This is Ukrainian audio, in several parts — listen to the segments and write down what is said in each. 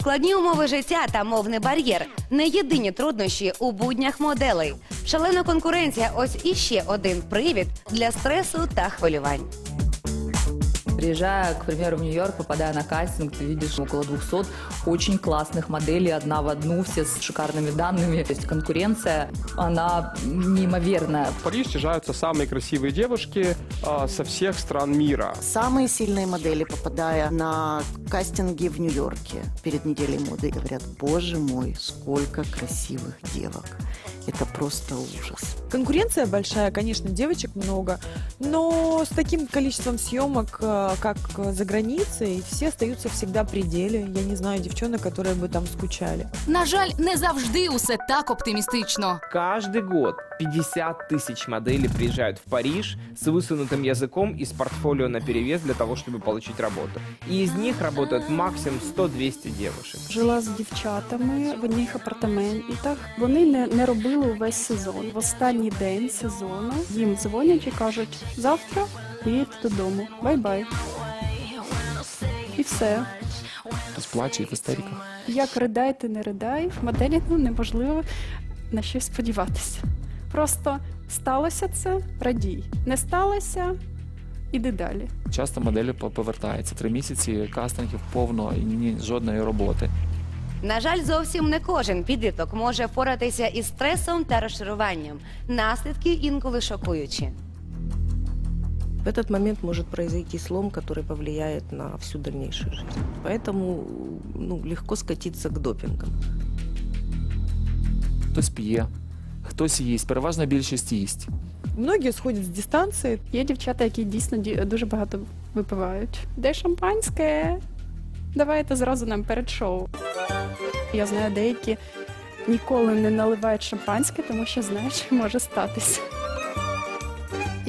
Складні умови життя та мовний бар'єр не єдині труднощі у буднях моделей. Шалена конкуренція ось іще один привід для стресу та хвилювань. Приезжая, к примеру, в Нью-Йорк, попадая на кастинг, ты видишь около 200 очень классных моделей, одна в одну, все с шикарными данными. То есть конкуренция, она неимоверная. В Париж съезжаются самые красивые девушки а, со всех стран мира. Самые сильные модели, попадая на кастинги в Нью-Йорке перед неделей моды, говорят, боже мой, сколько красивых девок. Это просто ужас. Конкуренция большая, конечно, девочек много, но с таким количеством съемок, э, как за границей, все остаются всегда в пределе. Я не знаю девчонок, которые бы там скучали. На жаль, не завжди усе так оптимістично. Каждый год 50 тысяч моделей приезжают в Париж с высунутым языком и с портфолио на перевес для того, чтобы получить работу. И из них работают максимум 100-200 девушек. Жила з дівчатами в одних апартаментах. Вони не, не робили увесь сезон. В останній день сезону їм дзвонять і кажуть: завтра Приїдете додому. Бай-бай. І все. Хтось плаче в істериках. Як ридай, ти не ридай, моделі ну, неможливо на щось сподіватися. Просто сталося це, радій. Не сталося, іди далі. Часто моделі по- повертаються. Три місяці кастингів повно і ні жодної роботи. На жаль, зовсім не кожен підліток може впоратися із стресом та розчаруванням. Наслідки інколи шокуючі. В этот момент может произойти слом, который повлияет на всю дальнейшую жизнь. Поэтому ну, легко скатиться к допингам. Хтось п'є, хтось їсть, переважна більшість їсть. Многие сходят с дистанции, Є дівчата, які дійсно ді- дуже багато випивають. Де шампанське? Давайте зразу нам перед шоу. Я знаю, деякі ніколи не наливають шампанське, тому що знають, що може статися.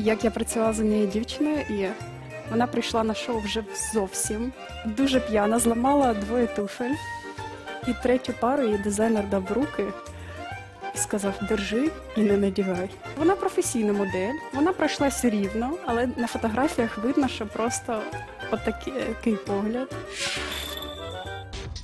Як я працювала з однією дівчиною, і вона прийшла на шоу вже зовсім дуже п'яна, зламала двоє туфель. І третю пару її дизайнер дав руки і сказав: держи і не надівай. Вона професійна модель, вона пройшлася рівно, але на фотографіях видно, що просто отакий такий погляд.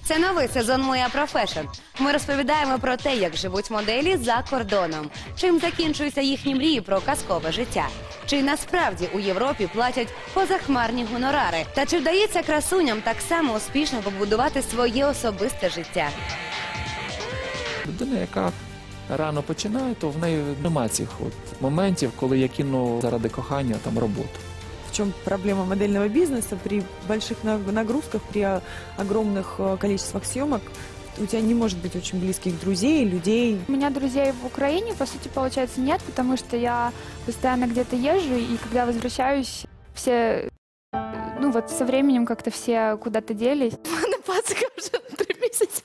Це новий сезон Моя профешн. Ми розповідаємо про те, як живуть моделі за кордоном, чим закінчуються їхні мрії про казкове життя. Чи насправді у Європі платять позахмарні гонорари? Та чи вдається красуням так само успішно побудувати своє особисте життя? Людина, яка рано починає, то в неї немає цих от моментів, коли я кину заради кохання там роботу. В чем проблема модельного бизнеса, при больших на- нагрузках, при огромных э, количествах съемок, у тебя не может быть очень близких друзей, людей, У меня друзей в Украине, по сути, получается, нет, потому что я постоянно где-то езжу, и когда возвращаюсь, все, ну вот со временем как-то все куда-то делись. Пацика вже три місяці.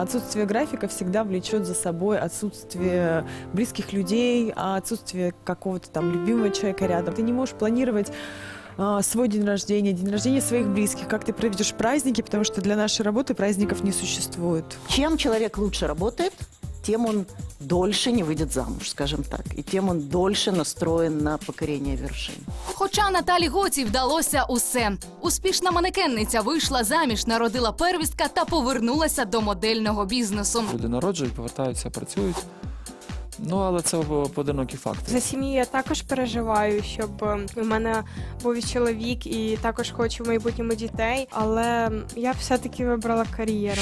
Отсутствие графика всегда влечет за собой отсутствие близких людей, а отсутствие какого-то там любимого человека рядом. Ты не можешь планировать а, свой день рождения, день рождения своих близких, как ты проведешь праздники, потому что для нашей работы праздников не существует. Чем человек лучше работает, тем он дольше не выйдет замуж, скажем так, и тем он дольше настроен на покорение вершин. Хоча Наталі Гоці вдалося усе. Успішна манекенниця вийшла заміж, народила первістка та повернулася до модельного бізнесу. Люди народжують, повертаються, працюють. Ну, але це поодинокі факти. За сім'ю я також переживаю, щоб е, у мене був і чоловік, і також хочу в майбутньому дітей, але я все-таки вибрала кар'єру.